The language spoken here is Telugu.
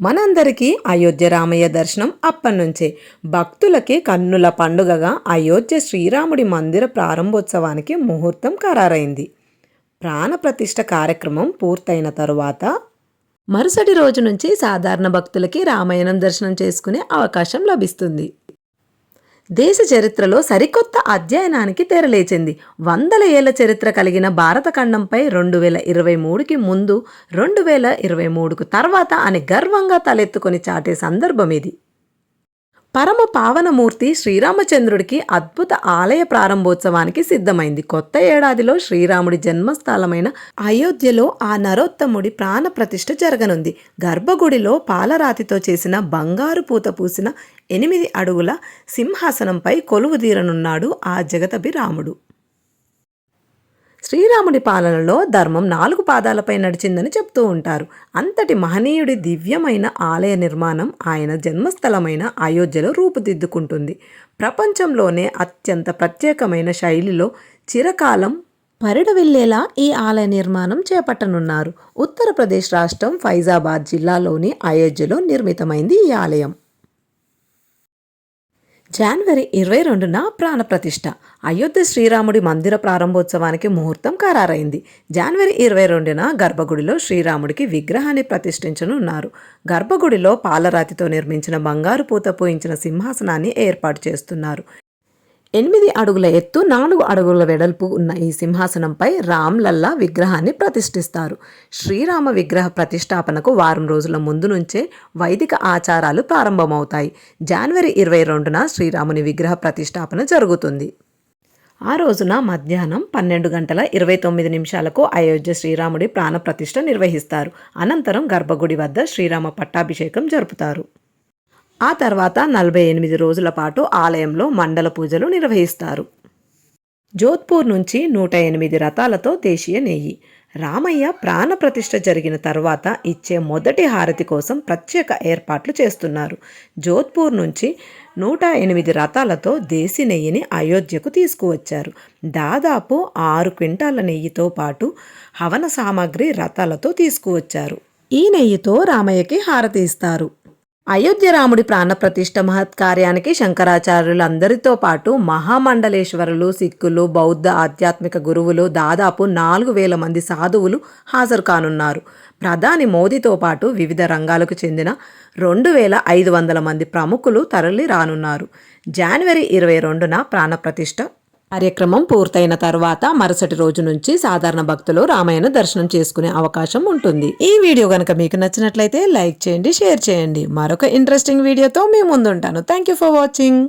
మనందరికీ అయోధ్య రామయ్య దర్శనం అప్పటినుంచే. భక్తులకి కన్నుల పండుగగా అయోధ్య శ్రీరాముడి మందిర ప్రారంభోత్సవానికి ముహూర్తం ఖరారైంది. ప్రాణప్రతిష్ఠ కార్యక్రమం పూర్తయిన తరువాత మరుసటి రోజు నుంచి సాధారణ భక్తులకి రామాయణం దర్శనం చేసుకునే అవకాశం లభిస్తుంది. దేశ చరిత్రలో సరికొత్త అధ్యయనానికి తెరలేచింది. వందల ఏళ్ళ చరిత్ర కలిగిన భారత ఖండంపై రెండు వేల ఇరవై మూడుకి ముందు రెండు వేల ఇరవై మూడుకు తర్వాత అని గర్వంగా తలెత్తుకొని చాటే సందర్భం ఇది. పరమ పావనమూర్తి శ్రీరామచంద్రుడికి అద్భుత ఆలయ ప్రారంభోత్సవానికి సిద్ధమైంది. కొత్త ఏడాదిలో శ్రీరాముడి జన్మస్థలమైన అయోధ్యలో ఆ నరోత్తముడి ప్రాణ ప్రతిష్ఠ జరగనుంది. గర్భగుడిలో పాలరాతితో చేసిన బంగారు పూత పూసిన ఎనిమిది అడుగుల సింహాసనంపై కొలువుదీరనున్నాడు ఆ జగతభి రాముడు శ్రీరాముడి పాలనలో ధర్మం నాలుగు పాదాలపై నడిచిందని చెప్తూ ఉంటారు. అంతటి మహనీయుడి దివ్యమైన ఆలయ నిర్మాణం ఆయన జన్మస్థలమైన అయోధ్యలో రూపుదిద్దుకుంటుంది. ప్రపంచంలోనే అత్యంత ప్రత్యేకమైన శైలిలో చిరకాలం పరిడవిల్లేలా ఈ ఆలయ నిర్మాణం చేపట్టనున్నారు. ఉత్తరప్రదేశ్ రాష్ట్రం ఫైజాబాద్ జిల్లాలోని అయోధ్యలో నిర్మితమైంది ఈ ఆలయం. జనవరి ఇరవై రెండున ప్రాణప్రతిష్ఠ అయోధ్య శ్రీరాముడి మందిర ప్రారంభోత్సవానికి ముహూర్తం ఖరారైంది. జనవరి ఇరవై రెండున గర్భగుడిలో శ్రీరాముడికి విగ్రహాన్ని ప్రతిష్ఠించనున్నారు. గర్భగుడిలో పాలరాతితో నిర్మించిన బంగారు పూత పూయించిన సింహాసనాన్ని ఏర్పాటు చేస్తున్నారు. ఎనిమిది అడుగుల ఎత్తు నాలుగు అడుగుల వెడల్పు ఉన్న ఈ సింహాసనంపై రామ్లల్లా విగ్రహాన్ని ప్రతిష్ఠిస్తారు. శ్రీరామ విగ్రహ ప్రతిష్టాపనకు వారం రోజుల ముందు నుంచే వైదిక ఆచారాలు ప్రారంభమవుతాయి. జనవరి ఇరవై రెండున శ్రీరాముని విగ్రహ ప్రతిష్టాపన జరుగుతుంది. ఆ రోజున మధ్యాహ్నం పన్నెండు గంటల ఇరవై తొమ్మిది నిమిషాలకు అయోధ్య శ్రీరాముడి ప్రాణప్రతిష్ఠ నిర్వహిస్తారు. అనంతరం గర్భగుడి వద్ద శ్రీరామ పట్టాభిషేకం జరుపుతారు. ఆ తర్వాత నలభై ఎనిమిది రోజుల పాటు ఆలయంలో మండల పూజలు నిర్వహిస్తారు. జోధ్పూర్ నుంచి నూట ఎనిమిది రథాలతో దేశీయ నెయ్యి. రామయ్య ప్రాణప్రతిష్ఠ జరిగిన తర్వాత ఇచ్చే మొదటి హారతి కోసం ప్రత్యేక ఏర్పాట్లు చేస్తున్నారు. జోధ్పూర్ నుంచి నూట ఎనిమిది రథాలతో దేశీ నెయ్యిని అయోధ్యకు తీసుకువచ్చారు. దాదాపు ఆరు క్వింటాల నెయ్యితో పాటు హవన సామాగ్రి రథాలతో తీసుకువచ్చారు. ఈ నెయ్యితో రామయ్యకి హారతి ఇస్తారు. అయోధ్య రాముడి ప్రాణప్రతిష్ఠ మహత్కార్యానికి శంకరాచార్యులందరితో పాటు మహామండలేశ్వరులు సిక్కులు బౌద్ధ ఆధ్యాత్మిక గురువులు దాదాపు నాలుగు వేల మంది సాధువులు హాజరు కానున్నారు. ప్రధాని మోదీతో పాటు వివిధ రంగాలకు చెందిన రెండు వేల ఐదు వందల మంది ప్రముఖులు తరలి రానున్నారు జనవరి ఇరవై రెండున ప్రాణప్రతిష్ఠ కార్యక్రమం పూర్తయిన తర్వాత మరుసటి రోజు నుంచి సాధారణ భక్తులు రామాయణ దర్శనం చేసుకునే అవకాశం ఉంటుంది. ఈ వీడియో కనుక మీకు నచ్చినట్లయితే లైక్ చేయండి షేర్ చేయండి. మరొక ఇంట్రెస్టింగ్ వీడియోతో మీ ముందుంటాను. Thank you for watching